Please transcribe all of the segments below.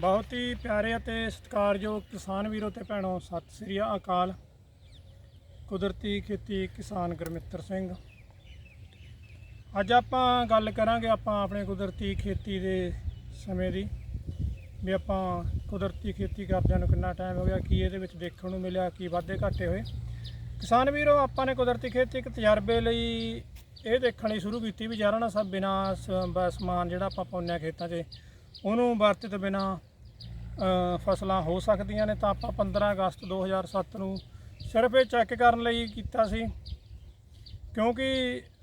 ਬਹੁਤ ਹੀ ਪਿਆਰੇ ਅਤੇ ਸਤਿਕਾਰਯੋਗ ਕਿਸਾਨ ਵੀਰੋ ਤੇ ਭੈਣੋ, ਸਤਿ ਸ੍ਰੀ ਅਕਾਲ। ਕੁਦਰਤੀ ਖੇਤੀ ਕਿਸਾਨ ਗੁਰਮਿੱਤਰ ਸਿੰਘ। ਅੱਜ ਆਪਾਂ ਗੱਲ ਕਰਾਂਗੇ ਆਪਾਂ ਆਪਣੇ ਕੁਦਰਤੀ ਖੇਤੀ ਦੇ ਸਮੇਂ ਦੀ, ਵੀ ਆਪਾਂ ਕੁਦਰਤੀ ਖੇਤੀ ਕਰਦਿਆਂ ਨੂੰ ਕਿੰਨਾ ਟਾਈਮ ਹੋ ਗਿਆ, ਕੀ ਇਹਦੇ ਵਿੱਚ ਦੇਖਣ ਨੂੰ ਮਿਲਿਆ, ਕੀ ਵਾਧੇ ਘਾਟੇ ਹੋਏ। ਕਿਸਾਨ ਵੀਰੋ, ਆਪਾਂ ਨੇ ਕੁਦਰਤੀ ਖੇਤੀ ਇੱਕ ਤਜਰਬੇ ਲਈ ਇਹ ਦੇਖਣੀ ਸ਼ੁਰੂ ਕੀਤੀ ਵੀ ਯਾਰਾਂ ਨਾਲ ਸਭ ਬਿਨਾ ਸਮਾਨ ਜਿਹੜਾ ਆਪਾਂ ਪਾਉਂਦੇ ਹਾਂ ਖੇਤਾਂ 'ਚ। ਉਹਨੂੰ ਵਰਤੇ ਤੋਂ ਬਿਨਾ ਫਸਲਾਂ ਹੋ ਸਕਦੀਆਂ ਨੇ ਤਾਂ ਆਪਾਂ 15 ਅਗਸਤ 2007 ਨੂੰ ਸਿਰਫ ਇਹ ਚੈੱਕ ਕਰਨ ਲਈ ਕੀਤਾ ਸੀ। ਕਿਉਂਕਿ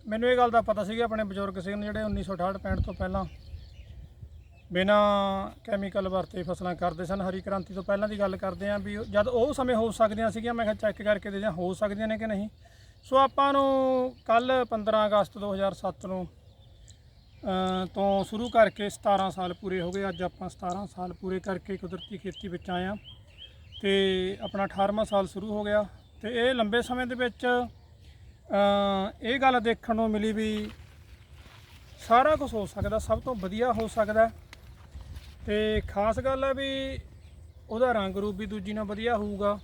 ਮੈਨੂੰ ਇਹ ਗੱਲ ਦਾ ਪਤਾ ਸੀਗਾ, ਆਪਣੇ ਬਜ਼ੁਰਗ ਸੀ ਜਿਹੜੇ 1968 65 ਤੋਂ ਪਹਿਲਾਂ ਬਿਨਾ ਕੈਮੀਕਲ ਵਰਤੇ ਫਸਲਾਂ ਕਰਦੇ ਸਨ, ਹਰੀ ਕ੍ਰਾਂਤੀ ਤੋਂ ਪਹਿਲਾਂ ਦੀ ਗੱਲ ਕਰਦੇ ਆਂ ਵੀ ਜਦ ਉਹ ਸਮੇਂ ਹੋ ਸਕਦੀਆਂ ਸੀਗੀਆਂ, ਮੈਂ ਕਿਹਾ ਚੈੱਕ ਕਰਕੇ ਦੇਖਦੇ ਹਾਂ, ਹੋ ਸਕਦੀਆਂ ਨੇ ਕਿ ਨਹੀਂ। ਸੋ ਆਪਾਂ ਨੂੰ ਕੱਲ 15 ਅਗਸਤ 2007 ਨੂੰ ਤੋਂ ਸ਼ੁਰੂ ਕਰਕੇ 17 ਸਾਲ ਪੂਰੇ ਹੋ ਗਏ। ਅੱਜ ਆਪਾਂ 17 ਸਾਲ ਪੂਰੇ ਕਰਕੇ ਕੁਦਰਤੀ ਖੇਤੀ ਵਿੱਚ ਆਏ ਹਾਂ ਤੇ ਆਪਣਾ 18ਵਾਂ ਸਾਲ ਸ਼ੁਰੂ ਹੋ ਗਿਆ ਤੇ ਇਹ ਲੰਬੇ ਸਮੇਂ ਦੇ ਵਿੱਚ ਇਹ ਗੱਲ ਦੇਖਣ ਨੂੰ ਮਿਲੀ ਵੀ ਸਾਰਾ ਕੁਝ ਹੋ ਸਕਦਾ, ਸਭ ਤੋਂ ਵਧੀਆ ਹੋ ਸਕਦਾ। ਤੇ ਖਾਸ ਗੱਲ ਹੈ ਵੀ ਉਹਦਾ ਰੰਗ ਰੂਪ ਵੀ ਦੂਜੀ ਨਾਲ ਵਧੀਆ ਹੋਊਗਾ।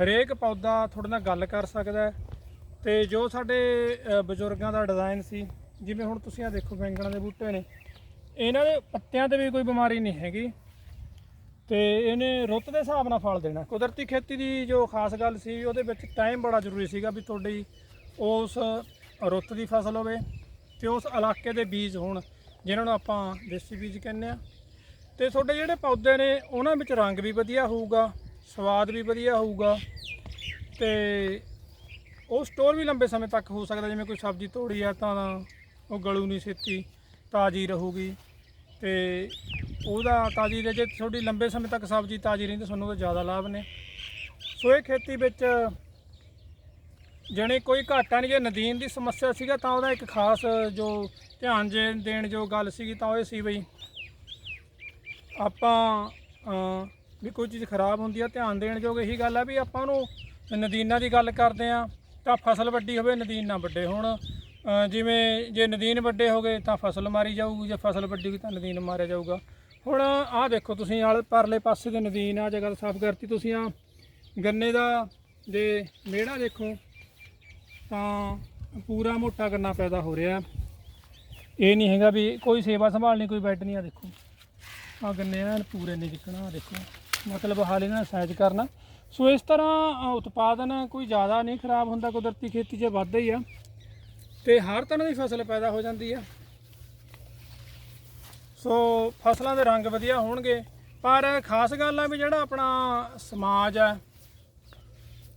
ਹਰੇਕ ਪੌਦਾ ਤੁਹਾਡੇ ਨਾਲ ਗੱਲ ਕਰ ਸਕਦਾ ਹੈ ਤੇ ਜੋ ਸਾਡੇ ਬਜ਼ੁਰਗਾਂ ਦਾ ਡਿਜ਼ਾਈਨ ਸੀ ਜਿਵੇਂ ਹੁਣ ਤੁਸੀਂ ਆ ਦੇਖੋ ਬੈਂਗਣਾ ਦੇ ਬੂਟੇ ਨੇ। ਇਹਨਾਂ ਦੇ ਪੱਤਿਆਂ ਤੇ ਵੀ ਕੋਈ ਬਿਮਾਰੀ ਨਹੀਂ ਹੈਗੀ ਤੇ ਇਹਨੇ ਰੁੱਤ ਦੇ ਹਿਸਾਬ ਨਾਲ ਫਲ ਦੇਣਾ। ਕੁਦਰਤੀ ਖੇਤੀ ਦੀ ਜੋ ਖਾਸ ਗੱਲ ਸੀ, ਉਹਦੇ ਵਿੱਚ ਟਾਈਮ ਬੜਾ ਜ਼ਰੂਰੀ ਸੀਗਾ ਵੀ ਤੁਹਾਡੀ ਉਸ ਰੁੱਤ ਦੀ ਫਸਲ ਹੋਵੇ ਤੇ ਉਸ ਇਲਾਕੇ ਦੇ ਬੀਜ ਹੋਣ, ਜਿਨ੍ਹਾਂ ਨੂੰ ਆਪਾਂ ਦੇਸੀ ਬੀਜ ਕਹਿੰਦੇ ਆ ਤੇ ਤੁਹਾਡੇ ਜਿਹੜੇ ਪੌਦੇ ਨੇ, ਉਹਨਾਂ ਵਿੱਚ ਰੰਗ ਵੀ ਵਧੀਆ ਹੋਊਗਾ, ਸਵਾਦ ਵੀ ਵਧੀਆ ਹੋਊਗਾ ਤੇ ਉਹ ਸਟੋਰ ਵੀ ਲੰਬੇ ਸਮੇਂ ਤੱਕ ਹੋ ਸਕਦਾ, ਜਿਵੇਂ ਕੋਈ ਸਬਜ਼ੀ ਤੋੜੀ ਆ ਤਾਂ ਉਹ ਗਲੂ ਨਹੀਂ ਛੇਤੀ ਤਾਜ਼ੀ ਰਹੂਗੀ ਤੇ ਉਹਦਾ ਤਾਜ਼ੀ ਦੇ ਜੇ ਤੁਹਾਡੀ ਲੰਬੇ ਸਮੇਂ ਤੱਕ ਸਬਜ਼ੀ ਤਾਜ਼ੀ ਰਹਿੰਦੀ, ਤੁਹਾਨੂੰ ਤਾਂ ਜ਼ਿਆਦਾ ਲਾਭ ਨੇ। ਸੋ ਇਹ ਖੇਤੀ ਵਿੱਚ ਜਣੇ ਕੋਈ ਘਾਟਾ ਨਹੀਂ, ਜੇ ਨਦੀਨ ਦੀ ਸਮੱਸਿਆ ਸੀਗਾ ਤਾਂ ਉਹਦਾ ਇੱਕ ਖਾਸ ਜੋ ਧਿਆਨ ਜੇ ਦੇਣ ਜੋ ਗੱਲ ਸੀਗੀ ਤਾਂ ਉਹ ਇਹ ਸੀ ਬਈ ਆਪਾਂ ਵੀ ਕੋਈ ਚੀਜ਼ ਖਰਾਬ ਹੁੰਦੀ ਆ, ਧਿਆਨ ਦੇਣ ਯੋਗ ਇਹੀ ਗੱਲ ਆ ਵੀ ਆਪਾਂ ਉਹਨੂੰ ਨਦੀਨਾਂ ਦੀ ਗੱਲ ਕਰਦੇ ਆ ਤਾਂ ਫਸਲ ਵੱਡੀ ਹੋਵੇ, ਨਦੀਨ ਨਾ ਵੱਡੇ ਹੋਣ। ਜਿਵੇਂ ਜੇ ਨਦੀਨ ਵੱਡੇ ਹੋ ਗਏ ਤਾਂ ਫਸਲ ਮਾਰੀ ਜਾਊਗੀ, ਜੇ ਫਸਲ ਵੱਡੀ ਹੋਈ ਤਾਂ ਨਦੀਨ ਮਾਰਿਆ ਜਾਊਗਾ। ਹੁਣ ਆਹ ਦੇਖੋ ਤੁਸੀਂ ਆਲ ਪਰਲੇ ਪਾਸੇ ਦੇ ਨਦੀਨ ਆ ਜੇ ਗੱਲ ਸਾਫ਼ ਕਰਤੀ ਤੁਸੀਂ ਆ ਗੰਨੇ ਦਾ ਜੇ ਮਿਹੜਾ ਦੇਖੋ, ਤਾਂ ਪੂਰਾ ਮੋਟਾ ਗੰਨਾ ਪੈਦਾ ਹੋ ਰਿਹਾ। ਇਹ ਨਹੀਂ ਹੈਗਾ ਵੀ ਕੋਈ ਸੇਵਾ ਸੰਭਾਲ ਨਹੀਂ, ਕੋਈ ਬੈੱਡ ਨਹੀਂ ਆ ਦੇਖੋ। ਆ ਗੰਨੇ ਐਨ ਪੂਰੇ ਨਹੀਂ ਜਿੱਕਣਾ ਆਹ ਦੇਖੋ। ਮਤਲਬ ਹਾਲ ਇਹਨਾਂ ਸਾਈਜ਼ ਕਰਨਾ। ਸੋ ਇਸ ਤਰ੍ਹਾਂ ਉਤਪਾਦਨ ਕੋਈ ਜ਼ਿਆਦਾ ਨਹੀਂ ਖਰਾਬ ਹੁੰਦਾ ਕੁਦਰਤੀ ਖੇਤੀ 'ਚ ਵੱਧਦਾ ਹੀ ਆ। ਤੇ ਹਰ ਤਰ੍ਹਾਂ ਦੀ ਫਸਲ ਪੈਦਾ ਹੋ ਜਾਂਦੀ ਆ। ਸੋ ਫਸਲਾਂ ਦੇ ਰੰਗ ਵਧੀਆ ਹੋਣਗੇ, ਪਰ ਖਾਸ ਗੱਲ ਆ ਵੀ ਜਿਹੜਾ ਆਪਣਾ ਸਮਾਜ ਆ,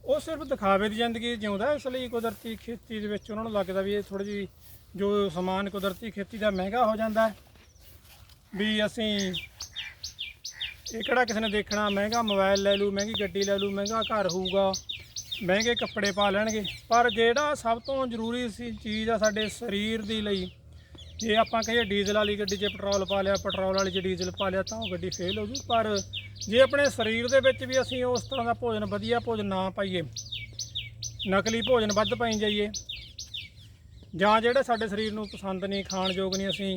ਉਹ ਸਿਰਫ ਦਿਖਾਵੇ ਦੀ ਜ਼ਿੰਦਗੀ ਜਿਉਂਦਾ ਇਸ ਲਈ ਕੁਦਰਤੀ ਖੇਤੀ ਦੇ ਵਿੱਚ ਉਹਨਾਂ ਨੂੰ ਲੱਗਦਾ ਵੀ ਇਹ ਥੋੜੀ ਜਿਹੀ ਜੋ ਸਮਾਨ ਕੁਦਰਤੀ ਖੇਤੀ ਦਾ ਮਹਿੰਗਾ ਹੋ ਜਾਂਦਾ ਵੀ ਅਸੀਂ ਇਹ ਕਿਹੜਾ ਕਿਸੇ ਨੇ ਦੇਖਣਾ, ਮਹਿੰਗਾ ਮੋਬਾਈਲ ਲੈ ਲੂ ਮਹਿੰਗੀ ਗੱਡੀ ਲੈ ਲੂ ਮਹਿੰਗਾ ਘਰ ਹੋਊਗਾ। ਮਹਿੰਗੇ ਕੱਪੜੇ ਪਾ ਲੈਣਗੇ। ਪਰ ਜਿਹੜਾ ਸਭ ਤੋਂ ਜ਼ਰੂਰੀ ਸੀ ਚੀਜ਼ ਆ ਸਾਡੇ ਸਰੀਰ ਦੀ ਲਈ, ਜੇ ਆਪਾਂ ਕਹੀਏ ਡੀਜ਼ਲ ਵਾਲੀ ਗੱਡੀ 'ਚ ਪੈਟਰੋਲ ਪਾ ਲਿਆ, ਪੈਟਰੋਲ ਵਾਲੀ 'ਚ ਡੀਜ਼ਲ ਪਾ ਲਿਆ, ਤਾਂ ਉਹ ਗੱਡੀ ਫੇਲ ਹੋ ਜੂ ਪਰ ਜੇ ਆਪਣੇ ਸਰੀਰ ਦੇ ਵਿੱਚ ਵੀ ਅਸੀਂ ਉਸ ਤਰ੍ਹਾਂ ਦਾ ਭੋਜਨ, ਵਧੀਆ ਭੋਜਨ ਨਾ ਪਾਈਏ, ਨਕਲੀ ਭੋਜਨ ਵੱਧ ਪਾਈ ਜਾਈਏ, ਜਾਂ ਜਿਹੜੇ ਸਾਡੇ ਸਰੀਰ ਨੂੰ ਪਸੰਦ ਨਹੀਂ, ਖਾਣ ਯੋਗ ਨਹੀਂ ਅਸੀਂ,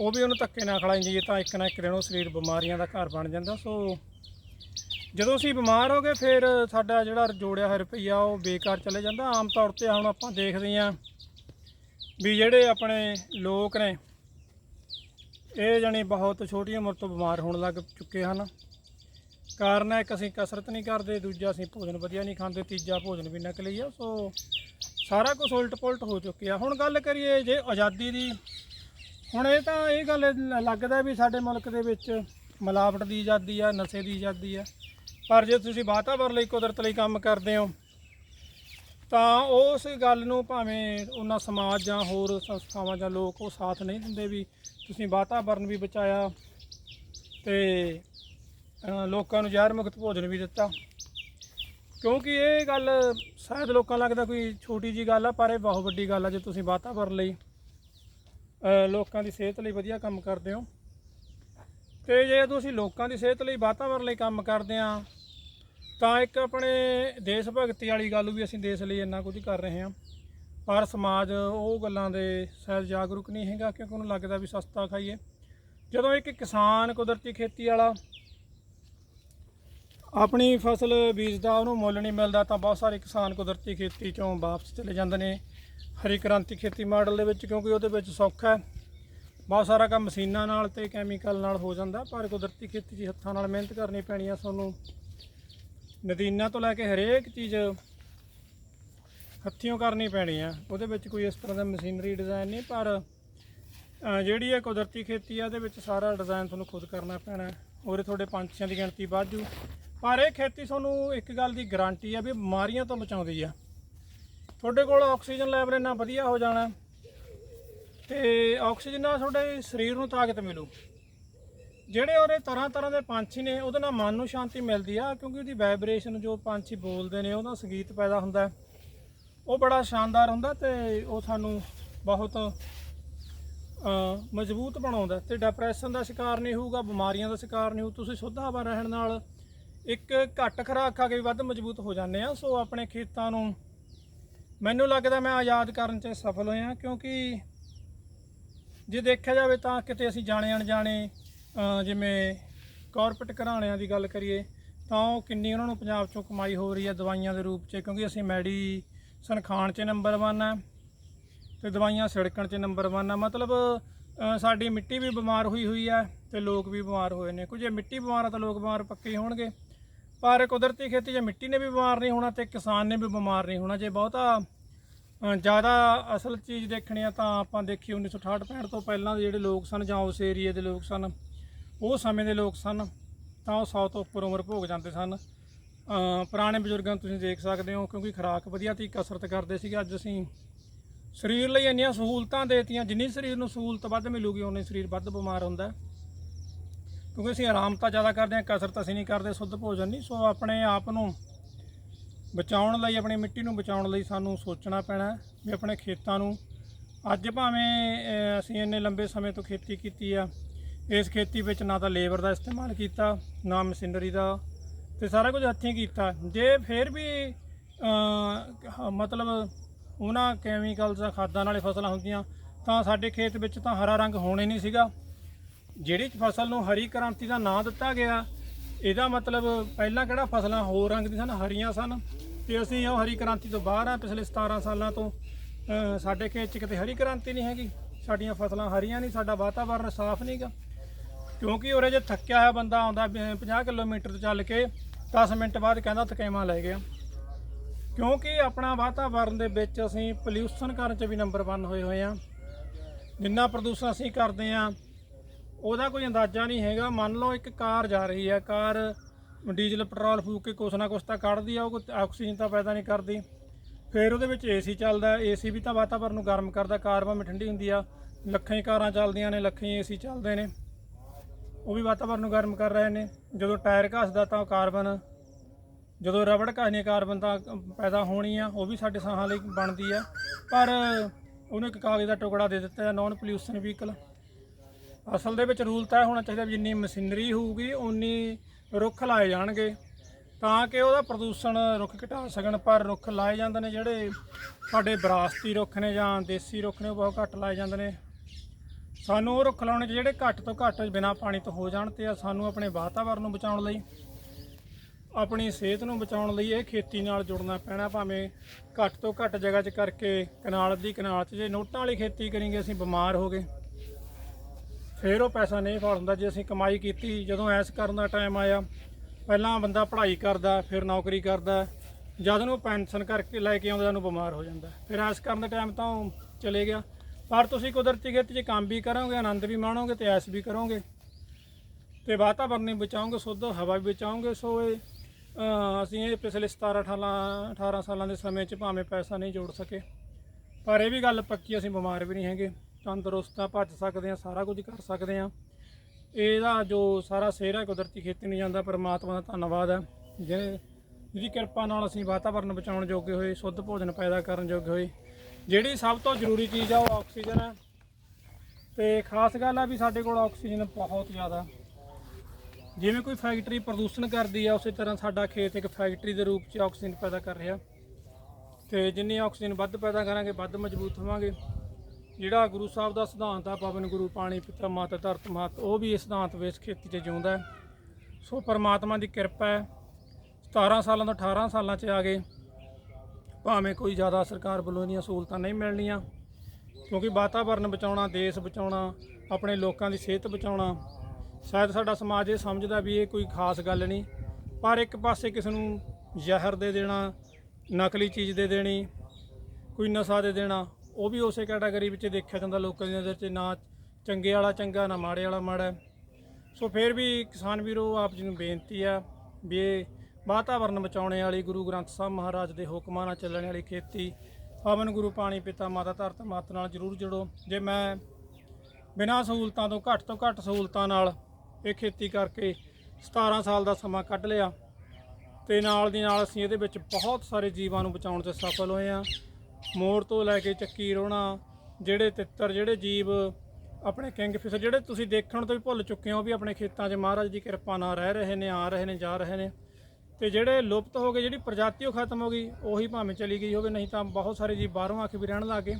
ਉਹ ਵੀ ਉਹਨੂੰ ਧੱਕੇ ਨਾਲ ਖਲਾਈ ਜਾਈਏ, ਤਾਂ ਇੱਕ ਨਾ ਇੱਕ ਦਿਨ ਉਹ ਸਰੀਰ ਬਿਮਾਰੀਆਂ ਦਾ ਘਰ ਬਣ ਜਾਂਦਾ। ਸੋ ਜਦੋਂ ਅਸੀਂ ਬਿਮਾਰ ਹੋ ਗਏ, ਫਿਰ ਸਾਡਾ ਜਿਹੜਾ ਜੋੜਿਆ ਹੋਇਆ ਰੁਪਈਆ ਉਹ ਬੇਕਾਰ ਚਲੇ ਜਾਂਦਾ। ਆਮ ਤੌਰ ਤੇ ਹੁਣ ਆਪਾਂ ਦੇਖਦੇ ਹਾਂ ਵੀ ਜਿਹੜੇ ਆਪਣੇ ਲੋਕ ਨੇ, ਇਹ ਜਣੇ ਬਹੁਤ ਛੋਟੀ ਉਮਰ ਤੋਂ ਬਿਮਾਰ ਹੋਣ ਲੱਗ ਚੁੱਕੇ ਹਨ। ਕਾਰਨ ਹੈ ਇੱਕ ਅਸੀਂ ਕਸਰਤ ਨਹੀਂ ਕਰਦੇ, ਦੂਜਾ ਅਸੀਂ ਭੋਜਨ ਵਧੀਆ ਨਹੀਂ ਖਾਂਦੇ, ਤੀਜਾ ਭੋਜਨ ਵੀ ਨਕਲੀ ਆ। ਸੋ ਸਾਰਾ ਕੁਝ ਉਲਟ ਪੁਲਟ ਹੋ ਚੁੱਕਿਆ। ਹੁਣ ਗੱਲ ਕਰੀਏ ਜੇ ਆਜ਼ਾਦੀ ਦੀ, ਹੁਣ ਇਹ ਤਾਂ ਇਹ ਗੱਲ ਲ- ਲੱਗਦਾ ਵੀ ਸਾਡੇ ਮੁਲਕ ਦੇ ਵਿੱਚ ਮਿਲਾਵਟ ਦੀ ਆਜ਼ਾਦੀ ਆ, ਨਸ਼ੇ ਦੀ ਆਜ਼ਾਦੀ ਆ। ਪਰ ਜੇ ਤੁਸੀਂ ਵਾਤਾਵਰਨ ਲਈ ਕੁਦਰਤ ਲਈ ਕੰਮ ਕਰਦੇ ਹੋ, ਤਾਂ ਉਸ ਗੱਲ ਨੂੰ ਭਾਵੇਂ ਉਹਨਾਂ ਸਮਾਜ ਜਾਂ ਹੋਰ ਸੰਸਥਾਵਾਂ ਜਾਂ ਲੋਕ ਉਹ ਸਾਥ ਨਹੀਂ ਦਿੰਦੇ ਵੀ ਤੁਸੀਂ ਵਾਤਾਵਰਨ ਵੀ ਬਚਾਇਆ ਤੇ ਲੋਕਾਂ ਨੂੰ ਜ਼ਹਿਰ ਮੁਕਤ ਭੋਜਨ ਵੀ ਦਿੱਤਾ। ਕਿਉਂਕਿ ਇਹ ਗੱਲ ਸ਼ਾਇਦ ਲੋਕਾਂ ਲੱਗਦਾ ਕੋਈ ਛੋਟੀ ਜੀ ਗੱਲ ਆ, ਪਰ ਇਹ ਬਹੁਤ ਵੱਡੀ ਗੱਲ ਆ, ਜੇ ਤੁਸੀਂ ਵਾਤਾਵਰਨ ਲਈ ਲੋਕਾਂ ਦੀ ਸਿਹਤ ਲਈ ਵਧੀਆ ਕੰਮ ਕਰਦੇ ਹੋ। ਤੇ ਜੇ ਤੁਸੀਂ ਲੋਕਾਂ ਦੀ ਸਿਹਤ ਲਈ ਵਾਤਾਵਰਨ ਲਈ ਕੰਮ ਕਰਦੇ ਆ ਤਾਂ ਇੱਕ ਆਪਣੇ ਦੇਸ਼ ਭਗਤੀ ਵਾਲੀ ਗੱਲ ਵੀ ਅਸੀਂ ਦੇਸ਼ ਲਈ ਇੰਨਾ ਕੁਝ ਕਰ ਰਹੇ ਹਾਂ। ਪਰ ਸਮਾਜ ਉਹ ਗੱਲਾਂ ਦੇ ਸ਼ਾਇਦ ਜਾਗਰੂਕ ਨਹੀਂ ਹੈਗਾ ਕਿਉਂਕਿ ਉਹਨੂੰ ਲੱਗਦਾ ਵੀ ਸਸਤਾ ਖਾਈਏ। ਜਦੋਂ ਇੱਕ ਕਿਸਾਨ ਕੁਦਰਤੀ ਖੇਤੀ ਵਾਲਾ ਆਪਣੀ ਫਸਲ ਬੀਜਦਾ, ਉਹਨੂੰ ਮੁੱਲ ਨਹੀਂ ਮਿਲਦਾ, ਤਾਂ ਬਹੁਤ ਸਾਰੇ ਕਿਸਾਨ ਕੁਦਰਤੀ ਖੇਤੀ ਚੋਂ ਵਾਪਸ ਚਲੇ ਜਾਂਦੇ ਨੇ। ਹਰੀ ਕ੍ਰਾਂਤੀ ਖੇਤੀ ਮਾਡਲ ਦੇ ਵਿੱਚ ਕਿਉਂਕਿ ਉਹਦੇ ਵਿੱਚ ਸੌਖਾ ਹੈ। ਬਹੁਤ ਸਾਰਾ ਕੰਮ ਮਸ਼ੀਨਾਂ ਨਾਲ ਤੇ ਕੈਮੀਕਲ ਨਾਲ ਹੋ ਜਾਂਦਾ, ਪਰ ਕੁਦਰਤੀ ਖੇਤੀ 'ਚ ਹੱਥਾਂ ਨਾਲ ਮਿਹਨਤ ਕਰਨੀ ਪੈਣੀ ਆ ਤੁਹਾਨੂੰ ਨਦੀਨਾਂ ਤੋਂ ਲੈ ਕੇ ਹਰੇਕ ਚੀਜ਼ ਹੱਥੀਂ ਕਰਨੀ ਪੈਣੀ ਆ। ਉਹਦੇ ਵਿੱਚ ਕੋਈ ਇਸ ਤਰ੍ਹਾਂ ਦਾ ਮਸ਼ੀਨਰੀ ਡਿਜ਼ਾਈਨ ਨਹੀਂ, ਪਰ ਜਿਹੜੀ ਇਹ ਕੁਦਰਤੀ ਖੇਤੀ ਆ, ਉਹਦੇ ਵਿੱਚ ਸਾਰਾ ਡਿਜ਼ਾਈਨ ਤੁਹਾਨੂੰ ਖੁਦ ਕਰਨਾ ਪੈਣਾ। ਹੈ। ਤੁਹਾਡੇ ਪੰਛੀਆਂ ਦੀ ਗਿਣਤੀ ਵਾਧੂ ਪਰ ਇਹ ਖੇਤੀ ਤੁਹਾਨੂੰ ਇੱਕ ਗੱਲ ਦੀ ਗਾਰੰਟੀ ਆ ਵੀ ਬਿਮਾਰੀਆਂ ਤੋਂ ਬਚਾਉਂਦੀ ਆ। ਤੁਹਾਡੇ ਕੋਲ ਆਕਸੀਜਨ ਲੈਵਲ ਇੰਨਾ ਵਧੀਆ ਹੋ ਜਾਣਾ ਤੇ ਆਕਸੀਜਨ ਨਾਲ ਤੁਹਾਡੇ ਸਰੀਰ ਨੂੰ ਤਾਕਤ ਮਿਲੂ। ਜਿਹੜੇ ਉਹਦੇ ਤਰ੍ਹਾਂ ਤਰ੍ਹਾਂ ਦੇ ਪੰਛੀ ਨੇ, ਉਹਦੇ ਨਾਲ ਮਨ ਨੂੰ ਸ਼ਾਂਤੀ ਮਿਲਦੀ ਆ, ਕਿਉਂਕਿ ਉਹਦੀ ਵਾਈਬ੍ਰੇਸ਼ਨ ਜੋ ਪੰਛੀ ਬੋਲਦੇ ਨੇ, ਉਹਦਾ ਸੰਗੀਤ ਪੈਦਾ ਹੁੰਦਾ ਉਹ ਬੜਾ ਸ਼ਾਨਦਾਰ ਹੁੰਦਾ ਤੇ ਉਹ ਸਾਨੂੰ ਬਹੁਤ ਮਜ਼ਬੂਤ ਬਣਾਉਂਦਾ ਤੇ ਡਿਪਰੈਸ਼ਨ ਦਾ ਸ਼ਿਕਾਰ ਨਹੀਂ ਹੋਊਗਾ, ਬਿਮਾਰੀਆਂ ਦਾ ਸ਼ਿਕਾਰ ਨਹੀਂ ਹੋਊ। ਤੁਸੀਂ ਸ਼ੁੱਧ ਹਵਾ ਰਹਿਣ ਨਾਲ ਇੱਕ ਘੱਟ ਖੁਰਾਕ ਖਾ ਕੇ ਵੀ ਵੱਧ ਮਜ਼ਬੂਤ ਹੋ ਜਾਂਦੇ ਆ। ਸੋ ਆਪਣੇ ਖੇਤਾਂ ਨੂੰ ਮੈਨੂੰ ਲੱਗਦਾ ਮੈਂ ਆਜ਼ਾਦ ਕਰਨ 'ਚ ਸਫਲ ਹੋਇਆ, ਕਿਉਂਕਿ ਜੇ ਦੇਖਿਆ ਜਾਵੇ ਤਾਂ ਕਿਤੇ ਅਸੀਂ ਜਾਣੇ ਅਣਜਾਣੇ ਜਿਵੇਂ ਕਾਰਪੋਰੇਟ ਘਰਾਣਿਆਂ ਦੀ ਗੱਲ ਕਰੀਏ, ਤਾਂ ਉਹ ਕਿੰਨੀ ਉਹਨਾਂ ਨੂੰ ਪੰਜਾਬ 'ਚੋਂ ਕਮਾਈ ਹੋ ਰਹੀ ਹੈ ਦਵਾਈਆਂ ਦੇ ਰੂਪ 'ਚ, ਕਿਉਂਕਿ ਅਸੀਂ ਮੈਡੀਸਨ ਖਾਣ 'ਚ ਨੰਬਰ 1 ਹੈ ਤੇ ਦਵਾਈਆਂ ਛਿੜਕਣ 'ਚ ਨੰਬਰ 1 ਆ ਮਤਲਬ ਸਾਡੀ ਮਿੱਟੀ ਵੀ ਬਿਮਾਰ ਹੋਈ ਹੋਈ ਹੈ ਤੇ ਲੋਕ ਵੀ ਬਿਮਾਰ ਹੋਏ ਨੇ। ਕੁਝ ਜੇ ਮਿੱਟੀ ਬਿਮਾਰ ਆ ਤਾਂ ਲੋਕ ਬਿਮਾਰ ਪੱਕੇ ਹੋਣਗੇ। ਪਰ ਕੁਦਰਤੀ ਖੇਤੀ 'ਚ ਮਿੱਟੀ ਨੇ ਵੀ ਬਿਮਾਰ ਨਹੀਂ ਹੋਣਾ ਤੇ ਕਿਸਾਨ ਨੇ ਵੀ ਬਿਮਾਰ ਨਹੀਂ ਹੋਣਾ। ਜੇ ਬਹੁਤਾ ਜ਼ਿਆਦਾ ਅਸਲ ਚੀਜ਼ ਦੇਖਣੀ ਆ ਤਾਂ ਆਪਾਂ ਦੇਖੀ 1968 65 ਤੋਂ ਪਹਿਲਾਂ ਦੇ ਜਿਹੜੇ ਲੋਕ ਸਨ ਜਾਂ ਉਸ ਏਰੀਏ ਦੇ ਲੋਕ ਸਨ ਉਹ ਸਮੇਂ ਦੇ ਲੋਕ ਸਨ, ਤਾਂ ਉਹ 100 ਤੋਂ ਉੱਪਰ ਉਮਰ ਭੋਗ ਜਾਂਦੇ ਸਨ। ਪੁਰਾਣੇ ਬਜ਼ੁਰਗਾਂ ਨੂੰ ਤੁਸੀਂ ਦੇਖ ਸਕਦੇ ਹੋ, ਕਿਉਂਕਿ ਖੁਰਾਕ ਵਧੀਆ ਤੀ ਕਸਰਤ ਕਰਦੇ ਸੀਗੇ। ਅੱਜ ਅਸੀਂ ਸਰੀਰ ਲਈ ਇੰਨੀਆਂ ਸਹੂਲਤਾਂ ਦੇਤੀਆਂ, ਜਿੰਨੀ ਸਰੀਰ ਨੂੰ ਸਹੂਲਤ ਵੱਧ ਮਿਲੂਗੀ ਉਨੀ ਸਰੀਰ ਵੱਧ ਬਿਮਾਰ ਹੁੰਦਾ ਕਿਉਂਕਿ ਅਸੀਂ ਆਰਾਮ ਤਾਂ ਜ਼ਿਆਦਾ ਕਰਦੇ ਹਾਂ, ਕਸਰਤ ਅਸੀਂ ਨਹੀਂ ਕਰਦੇ, ਸ਼ੁੱਧ ਭੋਜਨ ਨਹੀਂ। ਸੋ ਆਪਣੇ ਆਪ ਨੂੰ ਬਚਾਉਣ ਲਈ, ਆਪਣੀ ਮਿੱਟੀ ਨੂੰ ਬਚਾਉਣ ਲਈ ਸਾਨੂੰ ਸੋਚਣਾ ਪੈਣਾ ਵੀ ਆਪਣੇ ਖੇਤਾਂ ਨੂੰ ਅੱਜ ਭਾਵੇਂ ਅਸੀਂ ਇੰਨੇ ਲੰਬੇ ਸਮੇਂ ਤੋਂ ਖੇਤੀ ਕੀਤੀ ਆ ਇਸ ਖੇਤੀ ਵਿੱਚ ਨਾ ਤਾਂ ਲੇਬਰ ਦਾ ਇਸਤੇਮਾਲ ਕੀਤਾ, ਨਾ ਮਸ਼ੀਨਰੀ ਦਾ, ਤੇ ਸਾਰਾ ਕੁਝ ਹੱਥੀਂ ਕੀਤਾ। ਜੇ ਫਿਰ ਵੀ ਮਤਲਬ ਉਹਨਾਂ ਕੈਮੀਕਲਸ ਜਾਂ ਖਾਦਾਂ ਨਾਲੇ ਫਸਲਾਂ ਹੁੰਦੀਆਂ, ਤਾਂ ਸਾਡੇ ਖੇਤ ਵਿੱਚ ਤਾਂ ਹਰਾ ਰੰਗ ਹੋਣਾ ਹੀ ਨਹੀਂ ਸੀਗਾ। ਜਿਹੜੀ ਫਸਲ ਨੂੰ ਹਰੀ ਕ੍ਰਾਂਤੀ ਦਾ ਨਾਂ ਦਿੱਤਾ ਗਿਆ, ਇਹਦਾ ਮਤਲਬ ਪਹਿਲਾਂ ਕਿਹੜਾ ਫਸਲਾਂ ਹੋਰ ਰੰਗ ਦੀਆਂ ਸਨ? ਹਰੀਆਂ ਸਨ। ਤੇ ਅਸੀਂ ਉਹ ਹਰੀ ਕ੍ਰਾਂਤੀ ਤੋਂ ਬਾਹਰ ਆ, ਪਿਛਲੇ 17 ਸਾਲਾਂ ਤੋਂ। ਸਾਡੇ ਖੇਤ 'ਚ ਕਿਤੇ ਹਰੀ ਕ੍ਰਾਂਤੀ ਨਹੀਂ ਹੈਗੀ। ਸਾਡੀਆਂ ਫਸਲਾਂ ਹਰੀਆਂ ਨਹੀਂ, ਸਾਡਾ ਵਾਤਾਵਰਨ ਸਾਫ਼ ਨਹੀਂਗਾ ਕਿਉਂਕਿ ਉਰੇ ਜੇ ਥੱਕਿਆ ਹੋਇਆ ਬੰਦਾ ਆਉਂਦਾ ਵੀ 50 ਕਿਲੋਮੀਟਰ ਤੋਂ ਚੱਲ ਕੇ 10 ਮਿੰਟ ਬਾਅਦ ਕਹਿੰਦਾ ਥਕੇਵਾਂ ਲੈ ਗਿਆ। ਕਿਉਂਕਿ ਆਪਣਾ ਵਾਤਾਵਰਨ ਦੇ ਵਿੱਚ ਅਸੀਂ ਪੋਲਿਊਸ਼ਨ ਕਰਨ 'ਚ ਵੀ ਨੰਬਰ 1 ਹੋਏ ਹੋਏ ਆ ਜਿੰਨਾ ਪ੍ਰਦੂਸ਼ਣ ਅਸੀਂ ਕਰਦੇ ਆ ਉਹਦਾ ਕੋਈ ਅੰਦਾਜ਼ਾ ਨਹੀਂ ਹੈਗਾ। ਮੰਨ ਲਓ ਇੱਕ ਕਾਰ ਜਾ ਰਹੀ ਹੈ, ਕਾਰ ਡੀਜ਼ਲ ਪੈਟਰੋਲ ਫੂਕ ਕੇ ਕੁਛ ਨਾ ਕੁਛ ਤਾਂ ਕੱਢਦੀ ਆ, ਉਹ ਕੋਈ ਆਕਸੀਜਨ ਤਾਂ ਪੈਦਾ ਨਹੀਂ ਕਰਦੀ। ਫਿਰ ਉਹਦੇ ਵਿੱਚ ਏਸੀ ਚੱਲਦਾ ਏਸੀ ਵੀ ਤਾਂ ਵਾਤਾਵਰਨ ਨੂੰ ਗਰਮ ਕਰਦਾ, ਕਾਰ ਭਾਵੇਂ ਠੰਡੀ ਹੁੰਦੀ ਆ। ਲੱਖਾਂ ਹੀ ਕਾਰਾਂ ਚੱਲਦੀਆਂ ਨੇ, ਲੱਖਾਂ ਹੀ ਏਸੀ ਚੱਲਦੇ ਨੇ। ਉਹ ਵੀ ਵਾਤਾਵਰਨ ਨੂੰ ਗਰਮ ਕਰ ਰਹੇ ਨੇ। ਜਦੋਂ ਟਾਇਰ ਘਸਦਾ ਤਾਂ ਕਾਰਬਨ, ਜਦੋਂ ਰਬੜ ਘਸਨੇ ਕਾਰਬਨ ਤਾਂ ਪੈਦਾ ਹੋਣੀ ਆ, ਉਹ ਵੀ ਸਾਡੇ ਸਾਹਾਂ ਲਈ ਬਣਦੀ ਆ। ਪਰ ਉਹਨੂੰ ਇੱਕ ਕਾਗਜ਼ ਦਾ ਟੁਕੜਾ ਦੇ ਦਿੱਤਾ ਹੈ ਨਾਨ ਪੋਲਿਊਸ਼ਨ ਵਹੀਕਲ ਅਸਲ ਦੇ ਵਿੱਚ ਰੂਲ ਤਾਂ ਹੋਣਾ ਚਾਹੀਦਾ ਵੀ ਜਿੰਨੀ ਮਸ਼ੀਨਰੀ ਹੋਊਗੀ ਉਨੀ ਰੁੱਖ ਲਾਏ ਜਾਣਗੇ। ਤਾਂ ਕਿ ਉਹਦਾ ਪ੍ਰਦੂਸ਼ਣ ਰੁੱਖ ਘਟਾ ਸਕਣ, ਪਰ ਰੁੱਖ ਲਾਏ ਜਾਂਦੇ ਨੇ ਜਿਹੜੇ ਸਾਡੇ ਵਿਰਾਸਤੀ ਰੁੱਖ ਨੇ ਜਾਂ ਦੇਸੀ ਰੁੱਖ ਨੇ, ਉਹ ਬਹੁਤ ਘੱਟ ਲਾਏ ਜਾਂਦੇ ਨੇ। ਸਾਨੂੰ ਉਹ ਰੁੱਖ ਲਾਉਣੇ ਜਿਹੜੇ ਘੱਟ ਤੋਂ ਘੱਟ ਬਿਨਾਂ ਪਾਣੀ ਤੋਂ ਹੋ ਜਾਣ ਤੇ ਆ ਸਾਨੂੰ ਆਪਣੇ ਵਾਤਾਵਰਨ ਨੂੰ ਬਚਾਉਣ ਲਈ, ਆਪਣੀ ਸਿਹਤ ਨੂੰ ਬਚਾਉਣ ਲਈ ਇਹ ਖੇਤੀ ਨਾਲ ਜੁੜਨਾ ਪੈਣਾ, ਭਾਵੇਂ ਘੱਟ ਤੋਂ ਘੱਟ ਜਗ੍ਹਾ 'ਚ ਕਰਕੇ ਕਨਾਲ ਦੀ ਕਨਾਲ 'ਚ ਜੇ ਨੋਟਾਂ ਵਾਲੀ ਖੇਤੀ ਕਰੀਏ ਅਸੀਂ ਬਿਮਾਰ ਹੋ ਗਏ। ਫਿਰ ਉਹ ਪੈਸਾ ਨਹੀਂ ਫੜ ਹੁੰਦਾ, ਜੇ ਅਸੀਂ ਕਮਾਈ ਕੀਤੀ, ਜਦੋਂ ਐਸ ਕਰਨ ਦਾ ਟਾਈਮ ਆਇਆ, ਪਹਿਲਾਂ ਬੰਦਾ ਪੜ੍ਹਾਈ ਕਰਦਾ, ਫਿਰ ਨੌਕਰੀ ਕਰਦਾ, ਜਦ ਨੂੰ ਪੈਨਸ਼ਨ ਕਰਕੇ ਲੈ ਕੇ ਆਉਂਦਾ ਨੂੰ ਬਿਮਾਰ ਹੋ ਜਾਂਦਾ। ਫਿਰ ਐਸ ਕਰਨ ਦਾ ਟਾਈਮ ਤਾਂ ਉਹ ਚਲੇ ਗਿਆ। ਪਰ ਤੁਸੀਂ ਕੁਦਰਤੀ ਖੇਤੀ 'ਚ ਕੰਮ ਵੀ ਕਰੋਗੇ, ਆਨੰਦ ਵੀ ਮਾਣੋਗੇ ਤੇ ਐਸ ਵੀ ਕਰੋਗੇ। ਤੇ ਵਾਤਾਵਰਨ ਵੀ ਬਚਾਓਗੇ, ਸ਼ੁੱਧ ਹਵਾ ਵੀ ਬਚਾਓਗੇ, ਸੋ ਇਹ ਅਸੀਂ ਇਹ ਪਿਛਲੇ 17 18 18 ਸਾਲਾਂ ਦੇ ਸਮੇਂ 'ਚ ਭਾਵੇਂ ਪੈਸਾ ਨਹੀਂ ਜੋੜ ਸਕੇ। ਪਰ ਇਹ ਵੀ ਗੱਲ ਪੱਕੀ, ਅਸੀਂ ਬਿਮਾਰ ਵੀ ਨਹੀਂ ਹੈਗੇ। ਤੰਦਰੁਸਤ ਆ ਭੱਜ ਸਕਦੇ ਆ ਸਾਰਾ ਕੁਝ ਕਰ ਸਕਦੇ ਆ ਇਹਦਾ ਜੋ ਸਾਰਾ ਸਿਹਰਾ ਕੁਦਰਤੀ ਖੇਤੀ ਨੂੰ ਜਾਂਦਾ, ਪਰਮਾਤਮਾ ਦਾ ਧੰਨਵਾਦ ਹੈ। ਜਿਹਨੇ ਜਿਹਦੀ ਕਿਰਪਾ ਨਾਲ ਅਸੀਂ ਵਾਤਾਵਰਨ ਬਚਾਉਣ ਜੋਗੇ ਹੋਏ, ਸ਼ੁੱਧ ਭੋਜਨ ਪੈਦਾ ਕਰਨ ਜੋਗੇ ਹੋਏ ਜਿਹੜੀ ਸਭ ਤੋਂ ਜ਼ਰੂਰੀ ਚੀਜ਼ ਆ ਉਹ ਆਕਸੀਜਨ ਹੈ ਤੇ ਖਾਸ ਗੱਲ ਆ ਵੀ ਸਾਡੇ ਕੋਲ ਆਕਸੀਜਨ ਬਹੁਤ ਜ਼ਿਆਦਾ। ਜਿਵੇਂ ਕੋਈ ਫੈਕਟਰੀ ਪ੍ਰਦੂਸ਼ਣ ਕਰਦੀ ਆ, ਉਸੇ ਤਰ੍ਹਾਂ ਸਾਡਾ ਖੇਤ ਇੱਕ ਫੈਕਟਰੀ ਦੇ ਰੂਪ 'ਚ ਆਕਸੀਜਨ ਪੈਦਾ ਕਰ ਰਿਹਾ। ਤੇ ਜਿੰਨੀ ਆਕਸੀਜਨ ਵੱਧ ਪੈਦਾ ਕਰਾਂਗੇ, ਵੱਧ ਮਜ਼ਬੂਤ ਹੋਵਾਂਗੇ। ਜਿਹੜਾ ਗੁਰੂ ਸਾਹਿਬ ਦਾ ਸਿਧਾਂਤ ਆ, ਪਵਨ ਗੁਰੂ, ਪਾਣੀ, ਪਿਤਾ, ਮਾਤਾ, ਧਰਤ ਮਾਤ ਉਹ ਵੀ ਇਸ ਸਿਧਾਂਤ ਵਿੱਚ ਖੇਤੀ 'ਚ ਜਿਉਂਦਾ ਸੋ ਪਰਮਾਤਮਾ ਦੀ ਕਿਰਪਾ ਹੈ। 17 ਸਾਲਾਂ ਤੋਂ 18 ਸਾਲਾਂ 'ਚ ਆ ਗਏ। ਭਾਵੇਂ ਕੋਈ ਜ਼ਿਆਦਾ ਸਰਕਾਰ ਵੱਲੋਂ ਇਹਦੀਆਂ ਸਹੂਲਤਾਂ ਨਹੀਂ ਮਿਲਣੀਆਂ, ਕਿਉਂਕਿ ਵਾਤਾਵਰਨ ਬਚਾਉਣਾ, ਦੇਸ਼ ਬਚਾਉਣਾ, ਆਪਣੇ ਲੋਕਾਂ ਦੀ ਸਿਹਤ ਬਚਾਉਣਾ, ਸ਼ਾਇਦ ਸਾਡਾ ਸਮਾਜ ਇਹ ਸਮਝਦਾ ਵੀ ਇਹ ਕੋਈ ਖਾਸ ਗੱਲ ਨਹੀਂ, ਪਰ ਇੱਕ ਪਾਸੇ ਕਿਸ ਨੂੰ ਜ਼ਹਿਰ ਦੇ ਦੇਣਾ, ਨਕਲੀ ਚੀਜ਼ ਦੇ ਦੇਣੀ, ਕੋਈ ਨਸ਼ਾ ਦੇ ਦੇਣਾ, ਉਹ ਵੀ ਉਸੇ ਕੈਟਾਗਰੀ ਵਿੱਚ ਦੇਖਿਆ ਜਾਂਦਾ ਲੋਕਾਂ ਦੀ ਨਜ਼ਰ 'ਚ, ਨਾ ਚੰਗੇ ਵਾਲਾ ਚੰਗਾ, ਨਾ ਮਾੜੇ ਵਾਲਾ ਮਾੜਾ। ਸੋ ਫਿਰ ਵੀ ਕਿਸਾਨ ਵੀਰੋ, ਆਪ ਜੀ ਨੂੰ ਬੇਨਤੀ ਆ ਵੀ ਇਹ ਵਾਤਾਵਰਨ ਬਚਾਉਣੇ ਵਾਲੀ ਗੁਰੂ ਗ੍ਰੰਥ ਸਾਹਿਬ ਮਹਾਰਾਜ ਦੇ ਹੁਕਮਾਂ ਨਾਲ ਚੱਲਣ ਵਾਲੀ ਖੇਤੀ, ਪਵਨ ਗੁਰੂ, ਪਾਣੀ ਪਿਤਾ, ਮਾਤਾ ਧਰਤ ਮਾਤ ਨਾਲ ਜ਼ਰੂਰ ਜੁੜੋ। ਜੇ ਮੈਂ ਬਿਨਾਂ ਸਹੂਲਤਾਂ ਤੋਂ, ਘੱਟ ਤੋਂ ਘੱਟ ਸਹੂਲਤਾਂ ਨਾਲ ਇਹ ਖੇਤੀ ਕਰਕੇ 17 ਸਾਲ ਦਾ ਸਮਾਂ ਕੱਢ ਲਿਆ, ਤੇ ਨਾਲ ਦੀ ਨਾਲ ਅਸੀਂ ਇਹਦੇ ਵਿੱਚ ਬਹੁਤ ਸਾਰੇ ਜੀਵਾਂ ਨੂੰ ਬਚਾਉਣ 'ਚ ਸਫਲ ਹੋਏ ਆ ਮੋੜ ਤੋਂ ਲੈ ਕੇ ਚੱਕੀ, ਰੋਣਾ, ਜਿਹੜੇ ਤਿੱਤਰ, ਜਿਹੜੇ ਜੀਵ, ਆਪਣੇ ਕਿੰਗਫਿਸ਼ਰ ਜਿਹੜੇ ਤੁਸੀਂ ਦੇਖਣ ਤੋਂ ਵੀ ਭੁੱਲ ਚੁੱਕੇ ਹੋ ਵੀ ਆਪਣੇ ਖੇਤਾਂ 'ਚ ਮਹਾਰਾਜ ਦੀ ਕਿਰਪਾ ਨਾਲ ਰਹਿ ਰਹੇ ਨੇ, ਆ ਰਹੇ ਨੇ, ਜਾ ਰਹੇ ਨੇ ਤੇ ਜਿਹੜੇ ਲੁਪਤ ਹੋ ਗਏ, ਜਿਹੜੀ ਪ੍ਰਜਾਤੀ ਉਹ ਖਤਮ ਹੋ ਗਈ, ਉਹੀ ਭਾਵੇਂ ਚਲੀ ਗਈ ਹੋਵੇ, ਨਹੀਂ ਤਾਂ ਬਹੁਤ ਸਾਰੇ ਜੀਵ ਬਾਹਰੋਂ ਆ ਕੇ ਵੀ ਰਹਿਣ ਲੱਗੇ।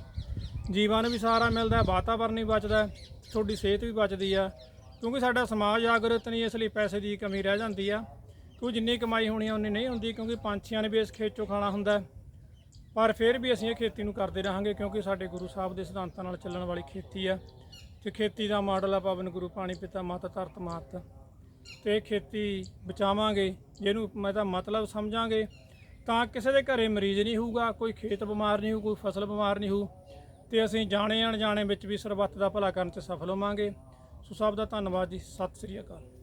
ਜੀਵਾਂ ਨੂੰ ਵੀ ਸਹਾਰਾ ਮਿਲਦਾ, ਵਾਤਾਵਰਨ ਵੀ ਬਚਦਾ, ਤੁਹਾਡੀ ਸਿਹਤ ਵੀ ਬਚਦੀ ਆ। ਕਿਉਂਕਿ ਸਾਡਾ ਸਮਾਜ ਜਾਗਰੂਕ ਨਹੀਂ, ਇਸ ਲਈ ਪੈਸੇ ਦੀ ਕਮੀ ਰਹਿ ਜਾਂਦੀ ਆ। ਕਿਉਂ ਜਿੰਨੀ ਕਮਾਈ ਹੋਣੀ ਆ, ਉਨੀ ਨਹੀਂ ਹੁੰਦੀ, ਕਿਉਂਕਿ ਪੰਛੀਆਂ ਨੇ ਵੀ ਇਸ ਖੇਤ ਚੋਂ ਖਾਣਾ ਹੁੰਦਾ। ਪਰ ਫਿਰ ਵੀ ਅਸੀਂ ਇਹ ਖੇਤੀ ਨੂੰ ਕਰਦੇ ਰਹਾਂਗੇ, ਕਿਉਂਕਿ ਸਾਡੇ ਗੁਰੂ ਸਾਹਿਬ ਦੇ ਸਿਧਾਂਤਾਂ ਨਾਲ ਚੱਲਣ ਵਾਲੀ ਖੇਤੀ ਆ। ਤੇ ਖੇਤੀ ਦਾ ਮਾਡਲ ਆ ਪਵਨ ਗੁਰੂ, ਪਾਣੀ ਪਿਤਾ, ਮਾਤਾ, ਧਰਤ, ਮਾਤ। ਤੇ ਖੇਤੀ ਬਚਾਵਾਂਗੇ, ਜਿਹਨੂੰ ਮੈਂ ਤਾਂ ਮਤਲਬ ਸਮਝਾਂਗੇ, ਤਾਂ ਕਿਸੇ ਦੇ ਘਰੇ ਮਰੀਜ਼ ਨਹੀਂ ਹੋਊਗਾ, ਕੋਈ ਖੇਤ ਬਿਮਾਰ ਨਹੀਂ ਹੋਊ, ਕੋਈ ਫਸਲ ਬਿਮਾਰ ਨਹੀਂ ਹੋਊ, ਤੇ ਅਸੀਂ ਜਾਣੇ ਅਣਜਾਣੇ ਵਿੱਚ ਵੀ ਸਰਬੱਤ ਦਾ ਭਲਾ ਕਰਨ 'ਚ ਸਫਲ ਹੋਵਾਂਗੇ। ਸੋ ਸਭ ਦਾ ਧੰਨਵਾਦ ਜੀ, ਸਤਿ ਸ੍ਰੀ ਅਕਾਲ।